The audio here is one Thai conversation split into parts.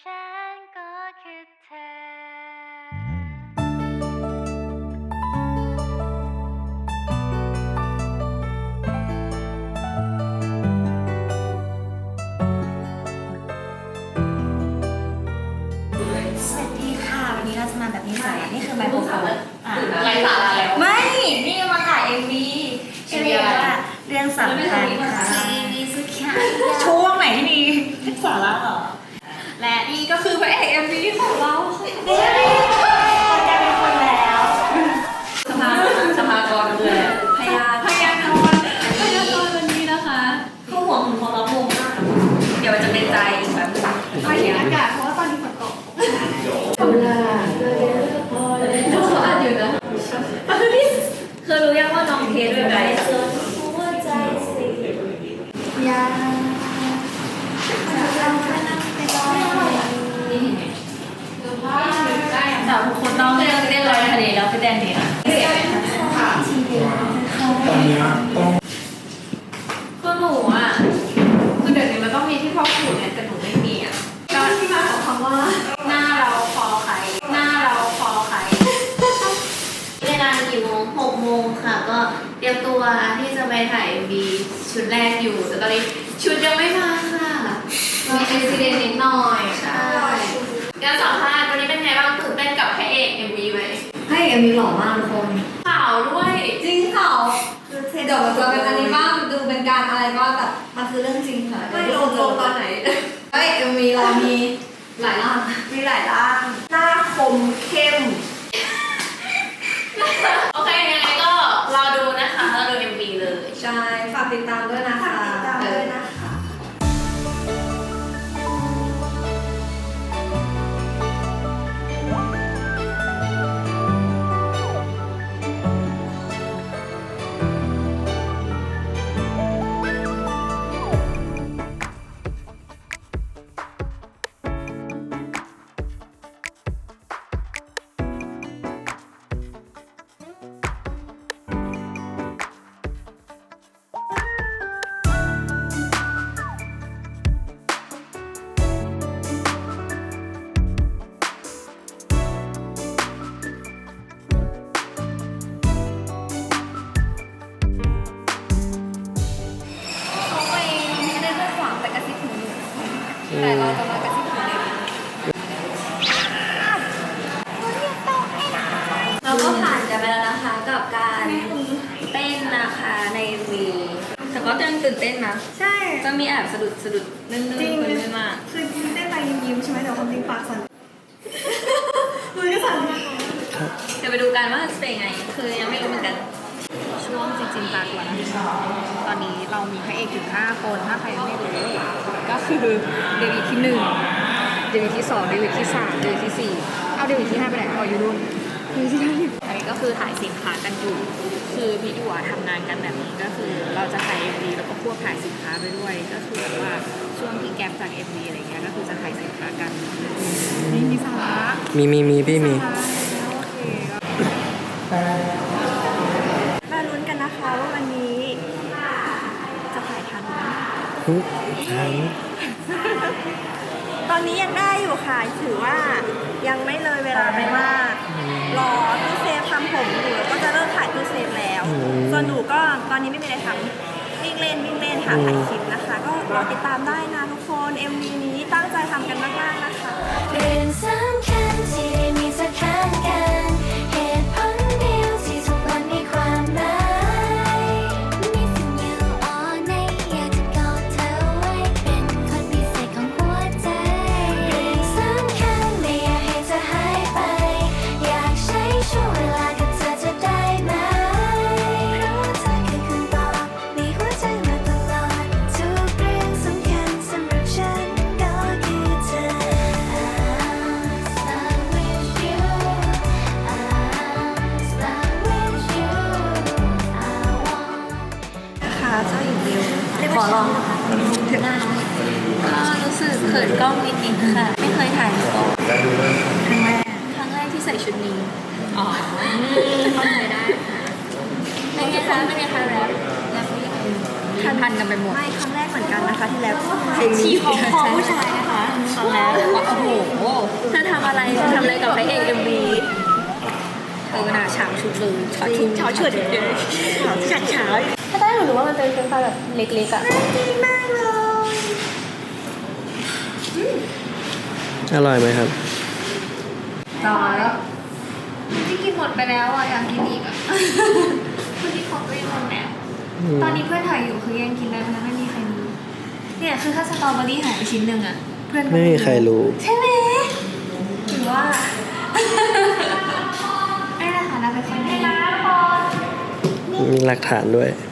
ฉันก็คือเธอสวัสดีค่ะ วันนี้เราจะมาแบบนิสัยนี่คือไมโครโฟนอะไรสาระแล้ว ไม่ นี่มาถ่ายเอ็มวีชื่อเรื่องว่าเรื่องสำคัญค่ะช่วงไหนที่มีสาระเหรอ และนี่ก็คือพระเอกเอ็มวีของเราเดี๋ยวนี้คนจะเป็นคนแล้วสภาสภากรเลยพยานพยากรณ์พยากรณ์วันนี้นะคะเข้าหัวของของเราโมงมากเดี๋ยวมันจะเป็นใจอีกแบบนึงไปเห็นอากาศเพราะว่าตอนนี้ฝนตกเขาอ่านอยู่นะคือรู้ยังว่าน้องเทสด้วยไห เตรียมตัวที่จะไปถ่าย MV ชุดแรกอยู่แต่ตอนนี้ชุดยังไม่มาค่ะมีอุบิเหตุนิดหน่อยใช่การสัมภาษณ์วันนี้เป็นไงบ้างตื่นเต้นกับพระเอก MV ไหมให้เอ็มวีหล่อมากทุกคนข่าวด้วย จริงค่ะเดี๋ยวเราจะเป็นอันนี้บ้างดูเป็นการอะไรก็แต่มันคือเรื่องจริงค่ะไม่ลงลงตอนไหนเฮ้ยเอ็มวีเรามีหลายร่างมีหลายร่างหน้าคมเข้ม โอเค ยังไงก็รอดูนะคะรอดู MV เลย ใช่ฝาก ติดตามด้วยนะ แต่เราจะมากระซิบหูเด็กเราก็ผ่านกันไปแล้วนะคะกับการเต้นนะคะในวีแต่ก็ยังตื่นเต้นนะใช่ ก็มีแอบสะดุดสะดุดนื่นๆจริง คนไม่มาก คือยิ้มได้ไปยิ้มๆใช่ไหมแต่ความจริงปากสั่นมือก็สั่น เดี๋ยวไปดูกันว่าจะเป็นยังไง คือยังไม่ รู้เหมือนกันช่วงจริงๆตากวนตอนนี้เรามีพระเอกถึง5คนถ้าใครยังไม่รู้ก็คือเดวิดที่1เดวิดที่2เดวิดที่3เดวิดที่4เอาเดวิดที่5ไปไหนเอาอยู่รุ่นเดวิดที่ห้าอยู่อันนี้ก็คือถ่ายสินค้ากันอยู่คือพี่อยู่อะทำงานกันแบบนี้ก็คือเราจะถ่าย MV แล้วก็ควบถ่ายสินค้าไปด้วยก็คือแบบว่าช่วงที่แกมจาก MV อะไรเงี้ยก็คือจะถ่ายสินค้ากันนี่มีสาระมีมีมีพี่มีโอเค มาลุ้นกันนะคะว่าวันนี้จะถ่ายทันไหม ทุกทั้งตอนนี้ยังได้อยู่ค่ะ ถือว่ายังไม่เลยเวลาไปมากรอตู้เซฟทำผมอยู่แล้วก็จะเริ่มถ่ายตู้เซฟแล้ว ส่วนหนูก็ตอนนี้ไม่มีอะไรทำวิ่งเล่นวิ่งเล่นหาถ่ายคลิปนะคะ ก็รอติดตามได้นะทุกคน MV นี้ตั้งใจทำกันมากๆนะคะ ค่ะเจ้าหญิงดิวขอลองนะคะก็รู้สึกเขินกล้องนิดๆค่ะ ไม่เคยถ่ายรูปครั้งแรกครั้งแรกที่ใส่ชุดนี้อ๋อเข้าใจได้ค่ะเป็นไงคะเป็นไงคะแรปแรปไม่ยันพันกันไปหมดไม่ครั้งแรกเหมือนกันนะคะที่แล้วเพลงนี้ฉีของคอผู้ชายนะคะตอนแรกโอ้โหเธอทำอะไรเธอทำอะไรกับพระเอกเอ็มวีเออหนาฉางชุดเลยฉาชุดช้าเฉิดเฉยฉาดเช้า ถ้าได้หนูรู้ว่ามันเป็นเป็นไฟแบบเล็กๆอะอร่อยไหมครับ ต่อแล้วที่กินหมดไปแล้วอะอยากกินอีกอะคนที่ของตัวเองหมดแล้วอืม ตอนนี้เพื่อนถ่ายอยู่คือยังกินได้เพราะไม่มีใครรู้เนี่ยคือถ้าสตรอเบอรี่หายไปชิ้นหนึ่งอะเพื่อนก็ไม่มีใครรู้ ใช่ไหมหรือว่าไม่ละค่ะเราเป็นคนดีมีหลักฐานด้วยขโมย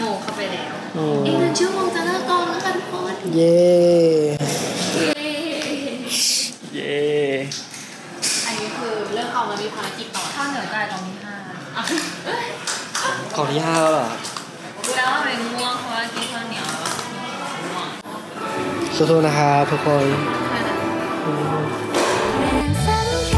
โมงเข้าไปแล้วอืม อีกหนึ่งชั่วโมงจะเลิกกองแล้วค่ะทุกคนเย้ เย้อันนี้คือเลิกกองแล้วมีภารกิจต่อข้าวเหนียวไก่ตอนที่ห้าของที่ห้าแล้วเหรอ รู้แล้วว่าเป็นง่วงเพราะว่ากินข้าวเหนียวแล้วง่วงสู้ๆนะครับทุกคนเรื่องสำคั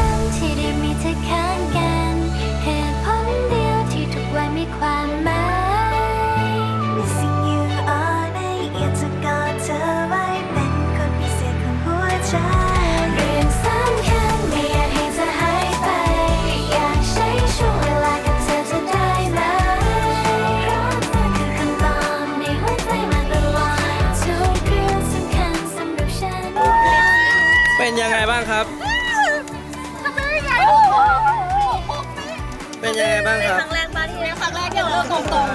เรื่องสำคัญไม่อยากให้เธอหายไปอยากใช้ช่วงเวลากับเธอจะได้ไหมเพราะเธอคือคำตอบในหัวใจมาตลอดทุกเรื่องสำคัญสำหรับฉันเป็นยังไงบ้างครับเป็นยังไงบ้างครับ ครั้งแรกบ้านที่เป็นครั้งแรกที่เราเลิกกองตรง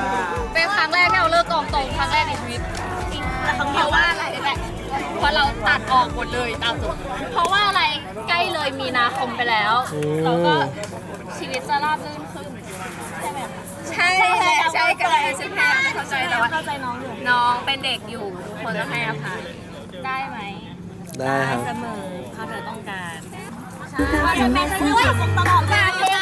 เป็นครั้งแรกที่เราเลิกกองตรงครั้งแรกในชีวิตเพราะว่าอะไรแหละ เพราะเราตัดออกหมดเลยตามสุดเพราะว่าอะไรใกล้เลยมีนาคมไปแล้วอืมเราก็ชีวิตจะราบรื่นขึ้นใช่ไหมคะ ใช่ใช่ใช่ก็เลยฉันพยายามเข้าใจแต่ว่าเข้าใจน้องอยู่น้องเป็นเด็กอยู่ทุกคนต้องให้อภัยได้ไหมได้ครับเสมอเขาเธอต้องการว่าจะเป็นด้วยตลอดการเพลงก่อนเพลงนี้ก็เป็นเพลงที่เทแต่งเองนะคะ